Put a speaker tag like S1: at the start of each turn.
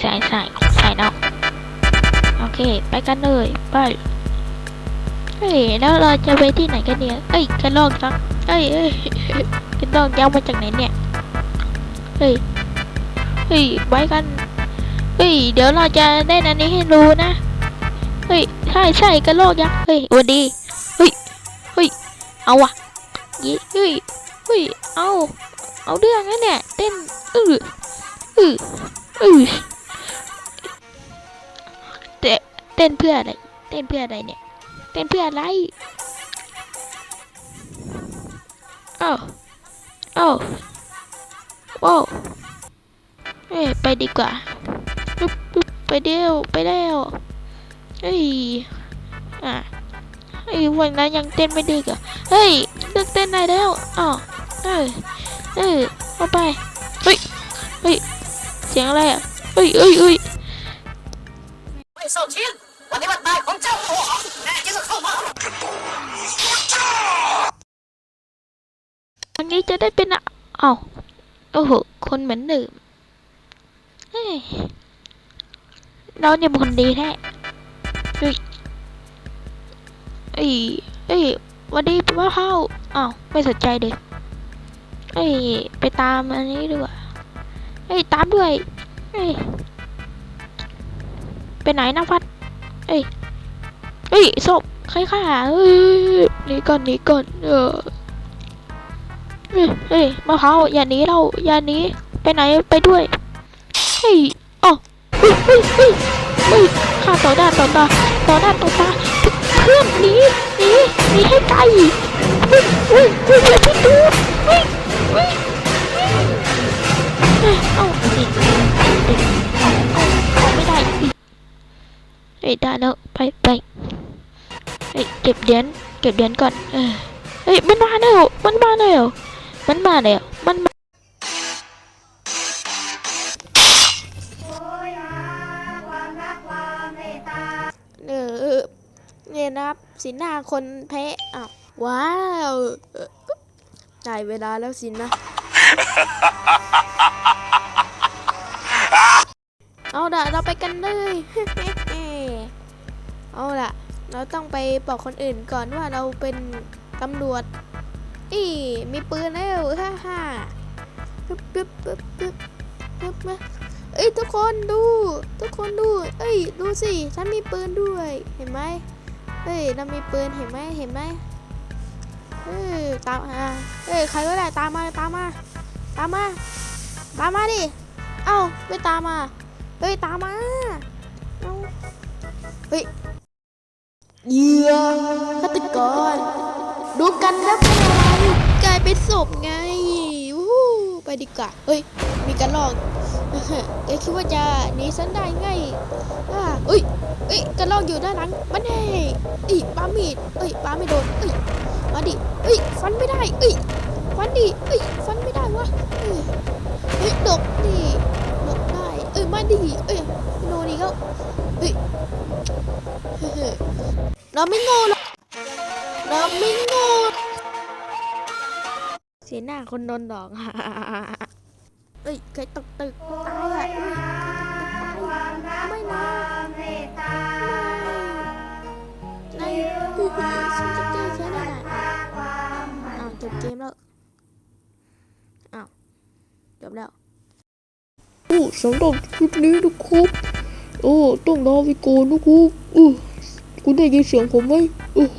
S1: ใช่ใช่ใช่เนาะโอเค ไปกันเลยไปเฮ้ยแล้วเราจะไปที่ไหนกันเนี่ยเอ้ยกระลอกจังเอ้ยเอ้ยกระลอกยักษ์มาจากไหนเนี่ยเฮ้ยเฮ้ยไปกันเฮ้ยเดี๋ยวเราจะได้นันนี้ให้รู้นะเฮ้ยใช่ใช่กระลอกยักษ์เฮ้ยวันดีเฮ้ยเฮ้ยเอาวะยี่เฮ้ยเฮ้ยเอาเอาเรื่องนะเนี่ยเต้นอืออืออือ ต้นเพื่ออะไร เต้นเพื่ออะไรเนี่ย เต้นเพื่ออะไรเอ้าเอ้าว้าวเอ้ยไปดีกว่าปุ๊บปุ๊บไปเดียวไปแล้วเฮ้ย อะเฮ้ยวันนั้นยังเต้นไม่ดีกะเฮ้ยเลิกเต้นได้แล้วอ้าเออเออเอาไป เฮ้ย เฮ้ย เสียงอะไรอะ เฮ้ยเฮ้ยเฮ้ย
S2: เว่ยเซาเทีย วันนี้วันตายของเจ้าโอ้โหแน่จริงก็เข้ามา
S1: อันนี้จะได้เป็นอะอ้าวโอ้โห คนเหมือนเดิมเฮ้ยเราเนี่ยเป็นคนดีแท้เฮ้ยเอ้ยเอ้ยวันดีว่าเข้าอ้าวไม่สนใจเด็กเอ้ยไปตามอันนี้ดีกว่าเอ้ยตามด้วยเอ้ยไปไหนนะพัด เอ้ยศพใครฆ่าเอ้ยนี่ก่อนนี่ก่อนเออเฮ้ยมะพร้าวอย่านี้เราอย่านี้ไปไหนไปด้วยเฮ้ยอ๋อเฮ้ยเฮ้ยเฮ้ยเฮ้ยข้าต่อหน้าต่อตาต่อหน้าต่อตาเพื่อนหนีหนีหนีให้ไกลเฮ้ยเฮ้ยเฮ้ยอย่าไปดูเฮ้ยเฮ้ยเฮ้ยเอ้าสิเอาเอาเอาไม่ได้อีกเฮ้ยได้แล้วไปไป เฮ้ยเก็บเหรียญเก็บเหรียญก่อนเออเฮ้ยมันมาแล้วมันมาแล้วมันมาแล้วมันมาเออเนี่ยนะครับสีหน้าคนแพ้อ้าวว้าวเอ่อได้เวลาแล้วสินะเอาละเราไปกันเลย เอาละ เราต้องไปบอกคนอื่นก่อนว่าเราเป็นตำรวจอีมีปืนแล้วฮ่าฮ่าปึ๊บปึ๊บปึ๊บปึ๊บปึ๊บมาเอ้ยทุกคนดู ทุกคนดู เอ้ยดูสิฉันมีปืนด้วยเห็นไหมเอ้ยเรามีปืนเห็นไหมเห็นไหมเอ้ยตามอ่าเอ้ยใครก็ได้ตามมาตามมาตามมาตามมาดิเอ้าไม่ตามมาเฮ้ยตามมาเอ้าเฮ้ย เหยื่อฆาตกร ดูกันนะพวกเรากลายเป็นศพไงวู้ไปดีกว่าเฮ้ย มีกันหลอกแกคิดว่าจะหนีฉันได้ไงอ่าเอ้ยเอ้ยกันหลอกอยู่ด้านหลังมันแน่เอ้ยปามีดเอ้ยปาไม่โดนเอ้ยมาดิเอ้ยฟันไม่ได้เอ้ยฟันดิเอ้ยฟันไม่ได้วะเอ้ยเอ้ยดกดิดกได้เอ้ยมาดิเอ้ยไม่โดนอีกแล้วเอ้ย เราไม่โง่หรอกเราไม่โง่เสียหน้าคนโดนดอกเอ้ยใครตกตึกตายอะเอ้ตกตึกตายไม่นะไม่ในฉันจะแก้แค้นได้ไงอ้าวจบเกมแล้วอ้าวจบแล้ว
S3: โอ้สำหรับคลิปนี้นะครับโอ้ต้องลาไปก่อนนะครับโอ้ คุณได้ยินเสียงผมไหมโอ้โห